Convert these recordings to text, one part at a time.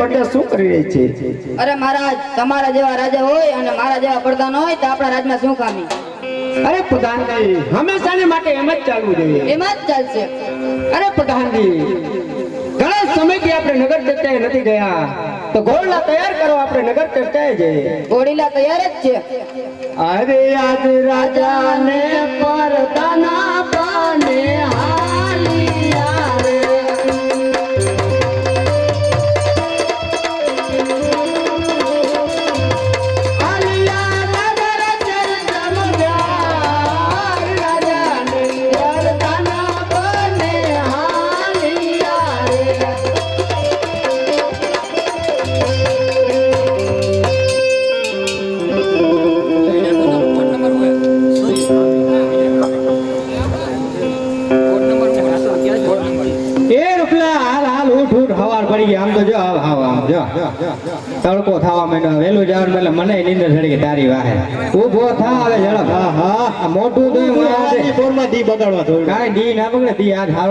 પ્રજા શું કરી રહી છે. અરે મહારાજ તમારા જેવા રાજા હોય અને મારા જેવા પ્રધાન હોય તો આપણા રાજમાં શું કામી અરે પ્રધાનજી હંમેશાને માટે એમ જ ચાલવું જોઈએ. એમાં જ ચાલશે. અરે પ્રધાનજી ઘણા સમયથી આપણે નગર ચર્ચાએ નથી ગયા. તો ગોળલા તૈયાર કરો આપણે નગર ચર્ચાએ જઈએ. ઘોડીલા તૈયાર જ છે. અરે આજ રાજાને પરદાના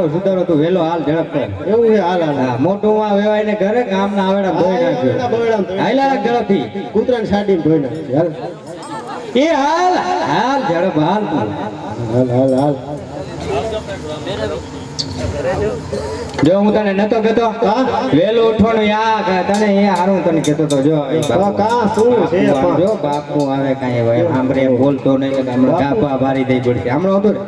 હારો સુધારો તું વહેલો હાલ ઝડપ. કર એવું છે હાલ હાલ. મોટું માં વેવાય ને ઘરે ગામ ના આવે ધોઈ નાખ્યો. હાલા રાખ ઝડપથી. કૂતરાને સાડી ધોઈ નાખ્યો એ હાલ હાલ ઝડપ હાલ હાલ હાલ હાલ. જો હું તને નતો કહેતો વેલો ઉઠવાનું યા તને એ હારું તને કહેતો તો જો કા શું છે જો બાપુ આવે કાંઈ હોય આમરે બોલતો નહીં એટલે આમરે કાપા ભારી દઈ પડશે. આમરો હતો ને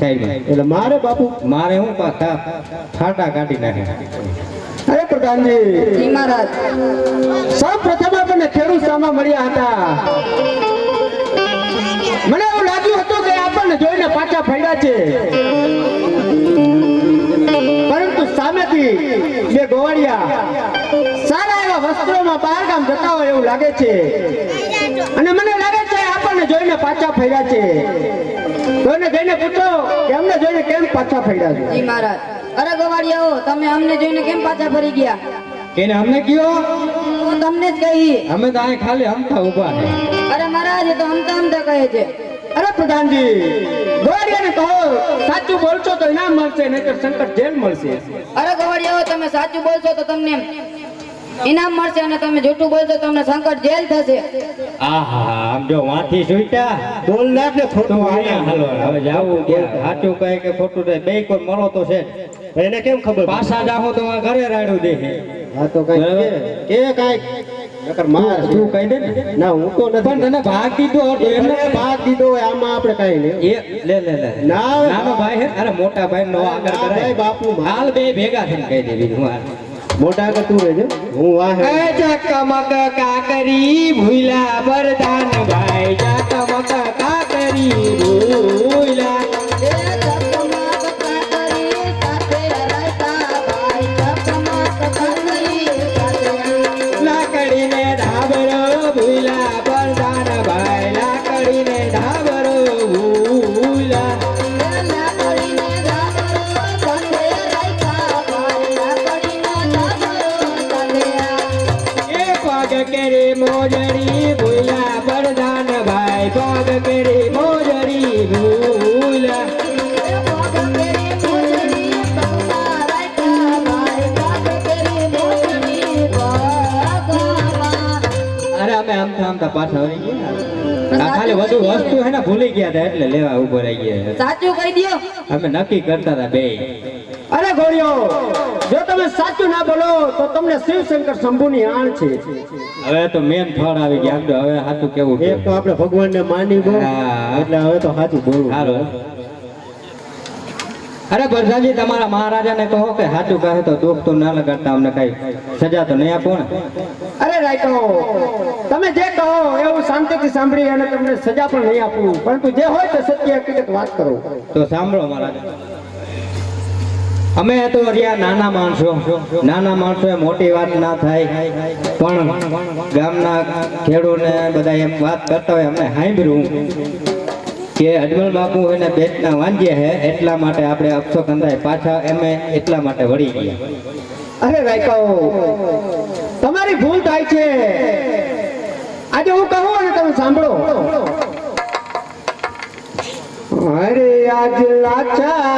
સાઈડમાં એટલે મારે બાપુ? મારે હું પાછા ફાટા કાઢી નાખે. અરે પ્રધાનજી. જી મહારાજ. સૌ પ્રથમ આપણને ખેડૂત સામા મળ્યા હતા. મને એવું લાગ્યું હતું કે આપણને જોઈને પાછા ફેડ્યા છે. સામેથી બે ગોવાળિયા સારા એવા વસ્ત્રોમાં બહારગામ જતા હોય એવું લાગે છે. અને મને લાગે છે આપણને જોઈને પાછા ફર્યા છે. કોઈને જઈને પૂછો કે અમને જોઈને કેમ પાછા ફર્યા છે? જી મહારાજ. અરે ગોવાળિયાઓ તમે અમને જોઈને કેમ પાછા ફરી ગયા? એને અમને કયો? હું તમને જ કહી. અમે તો અહીં ખાલી હમતા ઊભા અરે મહારાજ એ તો હમતા અમતા કહે છે. અરે પ્રધાનજી ગોવાડિયાને કહો સાચું બોલશો તો ઇનામ મળશે નહીતર સંકટ જેલ મળશે. અરે ગવાડિયાઓ તમે સાચું બોલશો તો તમને ઇનામ મળશે અને તમે જૂઠું બોલશો તમને સંકટ જેલ થશે. આહા આમ જો વાથી સુઈટા બોલનાર ને ખોટું આયા હાલો. હવે જાવું કે સાચું કહે કે ખોટું કહે બે કોઈ મળો તો છે. એને કેમ ખબર પાછા જાહો તો ઘરે રાડું દે હા તો કઈ. કે કાંઈક? નકર છે. તું કહી દે ના. હું તો નથી. પણ તને ભાગ દીધો હતો એમને એમને. ભાગ દીધો હોય આમાં આપણે કઈ નહીં. એ લે લે લે ના નાનો ભાઈ હે અરે મોટા ભાઈ નો આગળ કરાય બાપુ હાલ બે ભેગા થઈને કહી દે બીજું મોટા આગળ તું રહેજે. હું વાહે એ ચકમક કાકરી ભૂલા વરદાન ભાઈ ચકમક કાકરી ભૂલા ને હતા એટલે લેવા ઊભો રહી ગયા સાચું કહી દ્યો. અમે નક્કી કરતા હતા બે. અરે ગોળિયો જો તમે સાચું ના બોલો તો તમને શિવશંકર શંભુની આણ છે. હવે તો મેન ફળ આવી ગયા. હવે સાચું કેવું એક તો આપણે ભગવાનને માની બહુ. એટલે હવે તો સાચું બોલવું હાલો અરે ભરસાજી તમારા મહારાજાને કહો કે સાચું કહે તો દુઃખ તો ના લગાડતા અમને કઈ સજા તો નહીં આપો ને? અરે રાઈટો તમે જે કહો એવું શાંતિથી સાંભળી અને તમને સજા પણ નહીં આપું. પરંતુ જે હોય તે સત્ય હકીકત વાત કરો. તો સાંભળો મહારાજ. અમે તો રહ્યા નાના માણસો. નાના માણસો મોટી વાત ના થાય પણ ગામના ખેડૂને બધા એમ વાત કરતા હોય અમે સાંભળ્યું. કે અજમલ બાપુ એને બેટના વાંજ્યા હે, એટલા માટે આપણે અક્ષો કંધાય પાછા એમે એટલા માટે વળી ગયા. અરે રાયકાઓ તમારી ભૂલ થાય છે. આજે હું કહું અને તમે સાંભળો. અરે આજ લાચા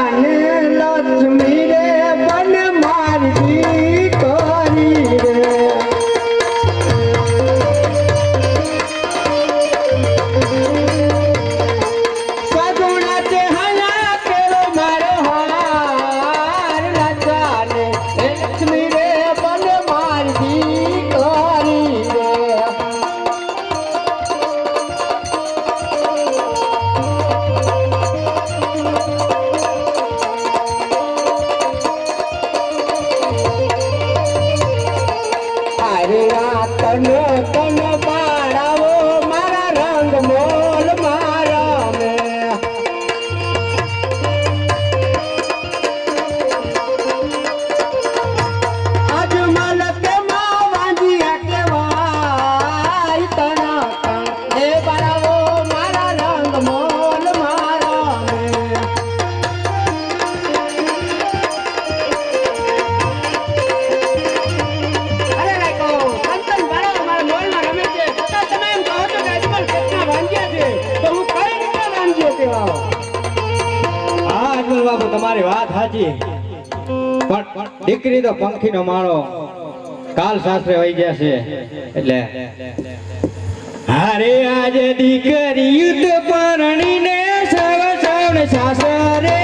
દીકરી તો પંખીનો માળો કાલ સાસરે વહી જશે એટલે હારે આજે દીકરી યુદ્ધ પરણીને સવ સવને સાસરે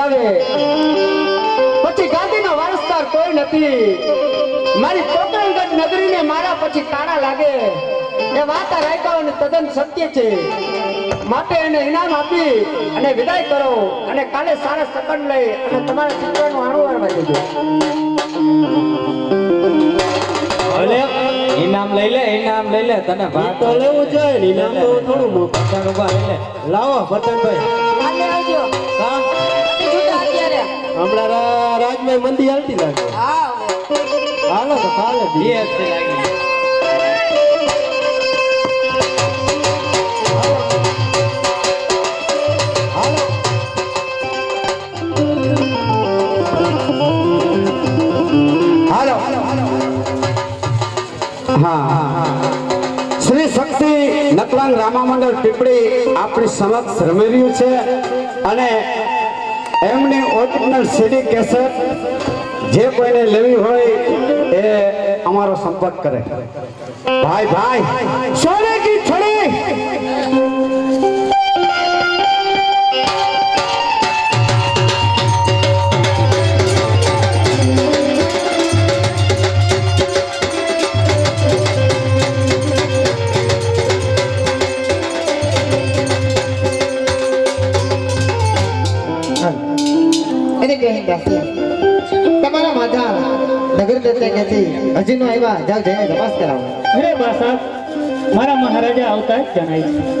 શીખાવે પછી ગાંધીનો વારસદાર કોઈ નથી. મારી પોકરણગઢ નગરીને મારા પછી તાળા લાગે. એ વાત આ રાયકાઓની તદ્દન સત્ય છે. માટે એને ઇનામ આપી અને વિદાય કરો અને કાલે સારા સકન લઈ અને તમારા દીકરાનું આણું વાળવા દેજો ઇનામ લઈ લે ઇનામ લઈ લે તને ભાગ તો લેવું જોઈએ ઇનામ તો થોડું મોટું. ઊભા લઈ લે. લાવો ભરતનભાઈ આવજો. હા? હમણાં રાજભાઈ મંદી હાલતી લાગે. હાલો તો. DFC લાગી હાલો હાલો હા શ્રી શક્તિ નકલાંગ રામા મંડળ પીપળી આપણી સમક્ષ રમી છે અને એમની ઓરિજિનલ સીડી કેસેટ જે કોઈને લેવી હોય એ અમારો સંપર્ક કરે. ભાઈ ભાઈ સોને કી જાવ જઈને તપાસ કરાવો. અરે બા સાહેબ મારા મહારાજા આવતા જણાય છે.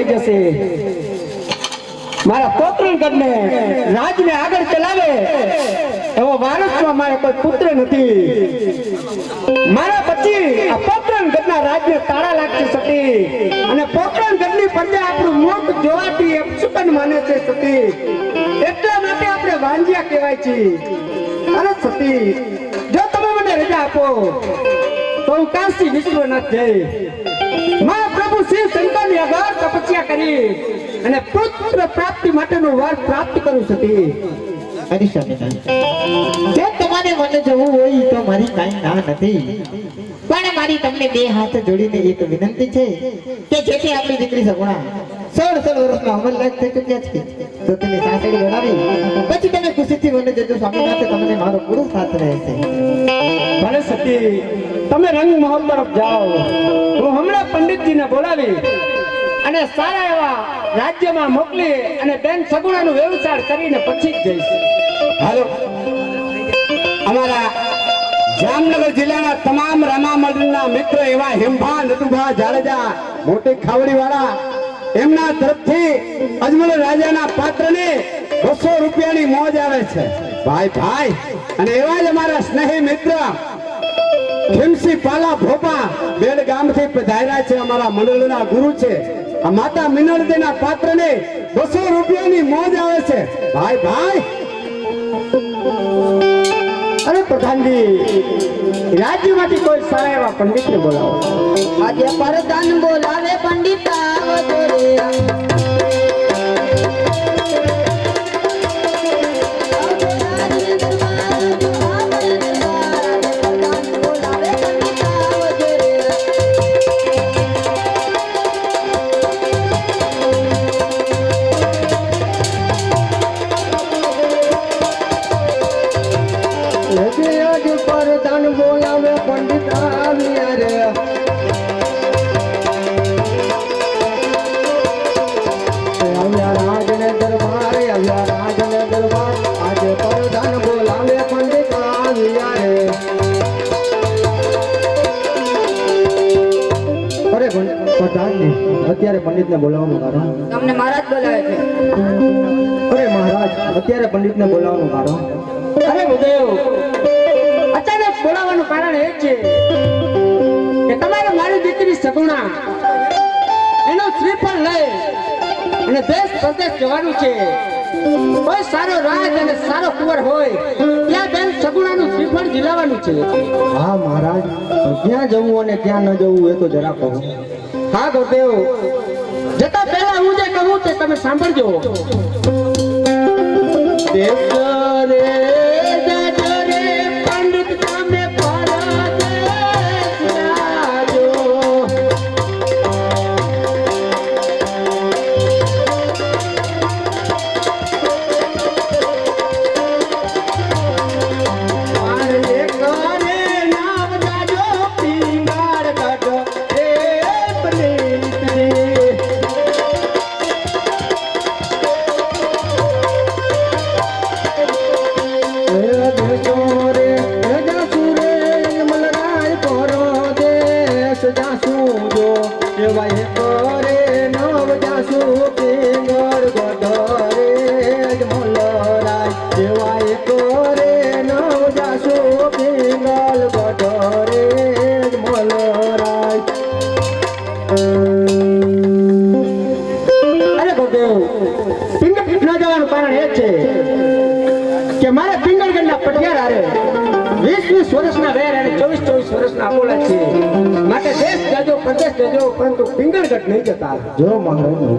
સાસરે જશે. મારા પોત્રગઢને રાજને આગળ ચલાવે એવો વારસમાં મારે કોઈ પુત્ર નથી. મારા પછી મુખ જોવાથી અપશુકન માને છે સતી. એટલા માટે આપણે વાંજિયા કહેવાય છે. જો તમે મને રજા આપો, તો હું કાશી વિશ્વનાથ જઈ મારા પ્રભુ શ્રી શંકરની અગાર તપસ્યા કરી અને પુત્ર પ્રાપ્તિ માટેનો વાર પ્રાપ્ત કરું બેટા જો તમારે મને જવું હોય તો મારી કાંઈ ના નથી. પણ મારી તમને બે હાથ જોડીને એક વિનંતી છે કે જેથી આપણી દીકરી સગુણા સોળ સોળ વર્ષમાં અમલ લાયક થઈ ચૂક્યા છે. તો તમે સાસડી વળાવી પછી તમે ખુશીથી મને જજો સ્વામીનાથે તમને મારો પૂરો સાથ રહેશે ભલે સતી તમે રંગ મહોલ તરફ જાઓ. હું હમણાં પંડિતજીને બોલાવી અને સારા એવા રાજ્યમાં મોકલી અને બેન સગુણાનું વ્યવસાય કરીને પછી જ જઈશ. હાલો. અમારા જામનગર જિલ્લાના તમામ રામા મંડળના મિત્રો એવા હિમભા નટુભા જાડેજા મોટી ખાવડી વાળા એમના તરફથી અજમલ રાજાના પાત્રને બસો રૂપિયાની મોજ આવે છે. ભાઈ ભાઈ, અને એવા જ અમારા સ્નેહી મિત્ર ખીમસી પાલા ભોપા બેડ ગામથી પધાર્યા છે, અમારા મંડળના ગુરુ છે. આ માતા મિનળદેના પાત્રને બસો રૂપિયાની મોજ આવે છે. ભાઈ ભાઈ અરે પ્રધાનજી રાજ્યમાંથી કોઈ સારા એવા પંડિતને બોલાવો. આજે પરદાન બોલાવે પંડિતા અત્યારે પંડિતને બોલાવવાનું કારણ તમને મહારાજ બોલાવે છે. અરે મહારાજ, અત્યારે પંડિતને બોલાવવાનું કારણ અરે ભૂદેવ બોલાવવાનું કારણ એ છે કે તમારે મારી દીકરી સગુણા. એનો શ્રીફળ લઈ અને દેશ પ્રદેશ જવાનું છે. કોઈ સારો રાજ અને સારો કુંવર હોય ત્યાં બેન સગુણાનું શ્રીફળ જીલાવાનું છે. હા મહારાજ ક્યાં જવું અને ક્યાં ન જવું એ તો જરા કહો. હા ગુરુદેવ જતા પહેલા હું જે કહું તે તમે સાંભળજો. દેવજો અરે ભગદેવ પિંગળ ન જવાનું કારણ એ છે કે મારે પિંગળગઢના પટિયાર હારે વીસ વીસ વર્ષના વેર ચોવીસ ચોવીસ વર્ષના અબોલા છે માટે દેશ જજો પ્રદેશ પરંતુ પિંગળગઢ નહીં જતા જો મહારાજ